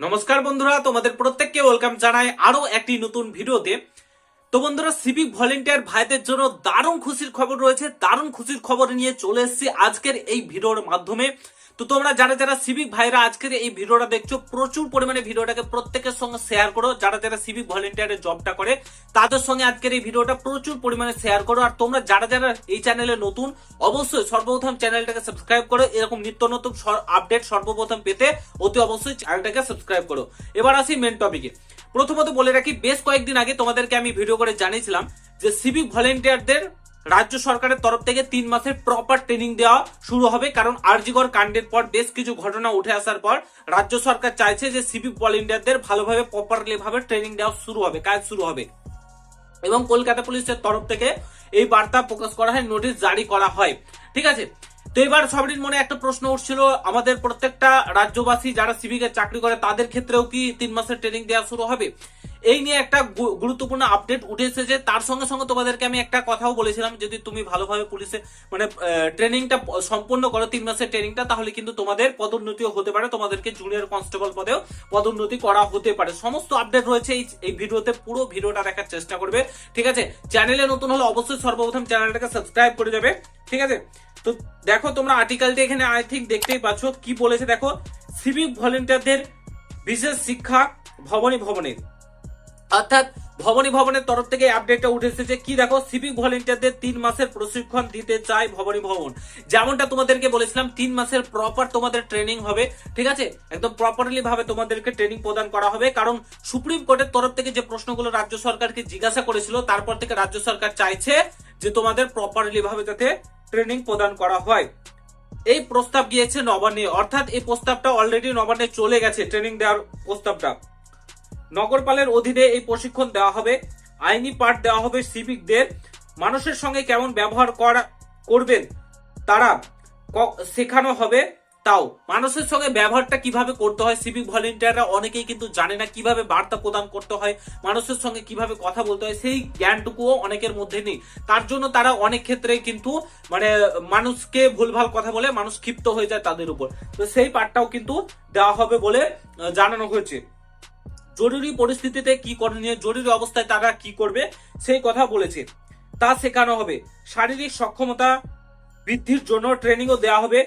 নমস্কার বন্ধুরা, তোমাদের প্রত্যেককে ওয়েলকাম জানাই আরও একটি নতুন ভিডিওতে। তো বন্ধুরা সিভিক ভলেন্টিয়ার ভাইদের জন্য দারুণ খুশির খবর রয়েছে। দারুণ খুশির খবর নিয়ে চলে এসেছি আজকের এই ভিডিওর মাধ্যমে। তো তোমরা যারা যারা সিভিক ভাইরা আজকের এই ভিডিওটা দেখছ, প্রচুর পরিমাণে ভিডিওটাকে প্রত্যেকের সঙ্গে শেয়ার করো। যারা যারা সিভিক ভলেন্টিয়ারের জবটা করে, তাদের সঙ্গে আজকের এই ভিডিওটা প্রচুর পরিমাণে শেয়ার করো। আর তোমরা যারা যারা এই চ্যানেলে নতুন, অবশ্যই সর্বপ্রথম চ্যানেলটাকে সাবস্ক্রাইব করো। এরকম নিত্য নতুন আপডেট সর্বপ্রথম পেতে অতি অবশ্যই চ্যানেলটাকে সাবস্ক্রাইব করো। এবার আসি মেন টপিকে প্রথমত বলে রাখি, বেশ কয়েকদিন আগে তোমাদেরকে আমি ভিডিও করে জানিয়েছিলাম যে সিভিক ভলেন্টিয়ারদের রাজ্য সরকারের তরফ থেকে তিন মাসের প্রপার ট্রেনিং দেওয়া শুরু হবে, কারণ আরজিগর কাণ্ডের পর বেশ কিছু ঘটনা উঠে আসার পর রাজ্য সরকার চাইছে যে সিভিক ভলেন্টিয়ারদের ভালোভাবে প্রপারলি ভাবে ট্রেনিং দেওয়া শুরু হবে, কাজ শুরু হবে। এবং কলকাতা পুলিশের তরফ থেকে এই বার্তা প্রকাশ করা হয় নোটিশ জারি করা হয়। ঠিক আছে? তো এবার সবারই মনে একটা প্রশ্ন উঠছিল, আমাদের প্রত্যেকটা রাজ্যবাসী যারা সিভিকের চাকরি করে, তাদের ক্ষেত্রেও কি তিন মাসের ট্রেনিং দেওয়া শুরু হবে? এই নিয়ে একটা গুরুত্বপূর্ণ আপডেট উঠে এসেছে তার সঙ্গে সঙ্গে তোমাদেরকে আমি একটা কথাও বলেছিলাম, যদি তুমি ভালোভাবে পুলিশে মানে ট্রেনিংটা সম্পূর্ণ করো তিন মাসের ট্রেনিংটা তাহলে কিন্তু তোমাদের পদোন্নতিও হতে পারে, তোমাদেরকে জুনিয়র কনস্টেবল পদেও পদোন্নতি করা হতে পারে। সমস্ত আপডেট রয়েছে এই ভিডিওতে, পুরো ভিডিওটা দেখার চেষ্টা করবে, ঠিক আছে? চ্যানেলে নতুন হলে অবশ্যই সর্বপ্রথম চ্যানেলটাকে সাবস্ক্রাইব করে যাবে, ঠিক আছে? তো দেখো, তোমরা আর্টিকেলটা এখানে আই থিঙ্ক দেখতেই পাচ্ছ কি বলেছে, দেখো সিভিক ভলেন্টিয়ারদের বিশেষ শিক্ষা ভবনী ভবনে অর্থাৎ ভবনী ভবনের তরফ থেকে আপডেটটা উঠে এসেছে। কি দেখো? সিভিক ভলেন্টিয়ারদের তিন মাসের প্রশিক্ষণ দিতে চায় ভবনী ভবন। যেমনটা তোমাদেরকে বলেছিলাম, তিন মাসের প্রপার তোমাদের ট্রেনিং হবে, ঠিক আছে? একদম প্রপারলি ভাবে তোমাদেরকে ট্রেনিং প্রদান করা হবে। কারণ সুপ্রিম কোর্টের তরফ থেকে যে প্রশ্নগুলো রাজ্য সরকারকে জিজ্ঞাসা করেছিল, তারপর থেকে রাজ্য সরকার চাইছে যে তোমাদের প্রপারলি ভাবে যাতে ট্রেনিং প্রদান করা হয়। এই প্রস্তাব গিয়েছে নবান্নে। অর্থাৎ এই প্রস্তাবটা অলরেডি নবান্নে চলে গেছে ট্রেনিং দেওয়ার প্রস্তাবটা। নগরপালের অধীনে এই প্রশিক্ষণ দেওয়া হবে। আইনি পাঠ দেওয়া হবে সিভিকদের। মানুষের সঙ্গে কেমন ব্যবহার করা, করবেন তারা শেখানো হবে তাও। মানুষের সঙ্গে ব্যবহারটা কীভাবে করতে হয়? সিভিক ভলেন্টিয়াররা অনেকেই কিন্তু জানে না কীভাবে বার্তা প্রদান করতে হয়, মানুষের সঙ্গে কীভাবে কথা বলতে হয়, সেই জ্ঞানটুকুও অনেকের মধ্যে নেই। তার জন্য তারা অনেক ক্ষেত্রে কিন্তু মানে মানুষকে ভুলভাল কথা বলে মানুষ ক্ষিপ্ত হয়ে যায় তাদের উপর। তো সেই পাঠটাও কিন্তু দেওয়া হবে বলে জানানো হয়েছে। জরুরি পরিস্থিতিতে কি করণীয়, জরুরি অবস্থায় তারা কি করবে, সেই কথা বলেছে। তা শেখানো হবে। শারীরিক সক্ষমতা বৃদ্ধির জন্য ট্রেনিংও দেওয়া হবে।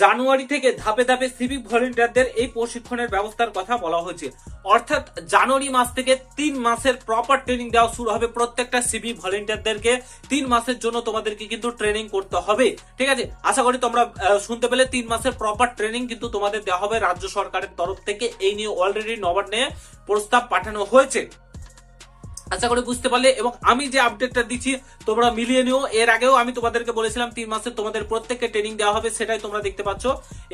জানুয়ারি থেকে ধাপে ধাপে সিভিক ভলেন্টিয়ারদের এই প্রশিক্ষণের ব্যবস্থার কথা বলা হয়েছে। অর্থাৎ জানুয়ারি মাস থেকে তিন মাসের প্রপার ট্রেনিং দেওয়া শুরু হবে প্রত্যেকটা সিভিক ভলেন্টিয়ারদেরকে তিন মাসের জন্য তোমাদেরকে কিন্তু ট্রেনিং করতে হবে। ঠিক আছে? আশা করি তোমরা শুনতে পেলে, তিন মাসের প্রপার ট্রেনিং কিন্তু তোমাদের দেওয়া হবে রাজ্য সরকারের তরফ থেকে। এই নিয়ে অলরেডি নবান্নে প্রস্তাব পাঠানো হয়েছে। আশা করে বুঝতে পারলে, এবং আমি যে আপডেটটা দিচ্ছি, তোমরা মিলিয়ে নিও। এর আগেও আমি তোমাদেরকে বলেছিলাম, তিন মাসে তোমাদের প্রত্যেককে ট্রেনিং দেওয়া হবে, সেটাই তোমরা দেখতে পাচ্ছ।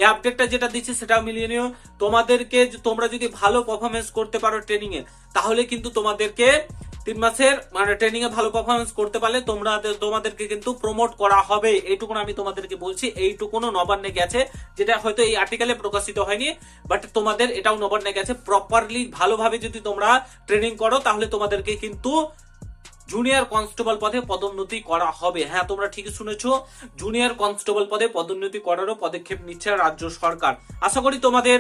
এই আপডেটটা যেটা দিচ্ছি, সেটাও মিলিয়ে নিও। তোমাদেরকে তোমরা যদি ভালো পারফরমেন্স করতে পারো ট্রেনিং এ তাহলে কিন্তু তোমাদেরকে তিন মাসের মানে ট্রেনিং এ ভালো পারফরমেন্স করতে পারলে তোমরা তোমাদেরকে কিন্তু প্রমোট করা হবে। এইটুকুন আমি তোমাদেরকে বলছি, এইটুকুনও নবান্নে গেছে, যেটা হয়তো এই আর্টিকেলে প্রকাশিত হয়নি বাট তোমাদের এটাও নবান্নে গেছে। প্রপারলি ভালোভাবে যদি তোমরা ট্রেনিং করো, তাহলে তোমাদেরকে কিন্তু জুনিয়র কনস্টেবল পদে পদোন্নতি করা হবে। হ্যাঁ তোমরা ঠিকই শুনেছো জুনিয়র কনস্টেবল পদে পদোন্নতি করারও পদক্ষেপ নিচ্ছে রাজ্য সরকার। আশা করি তোমাদের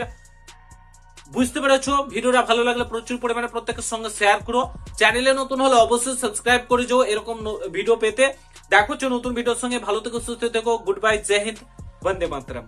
বুঝতে পেরেছ? ভিডিওটা ভালো লাগলে প্রচুর পরিমাণে প্রত্যেকের সঙ্গে শেয়ার করো। চ্যানেলে নতুন হলে অবশ্যই সাবস্ক্রাইব করে যাও এরকম ভিডিও পেতে। দেখো নতুন ভিডিওর সঙ্গে। ভালো থেকো, সুস্থ থেকো। গুড বাই জয় হিন্দ বন্দে মাতরম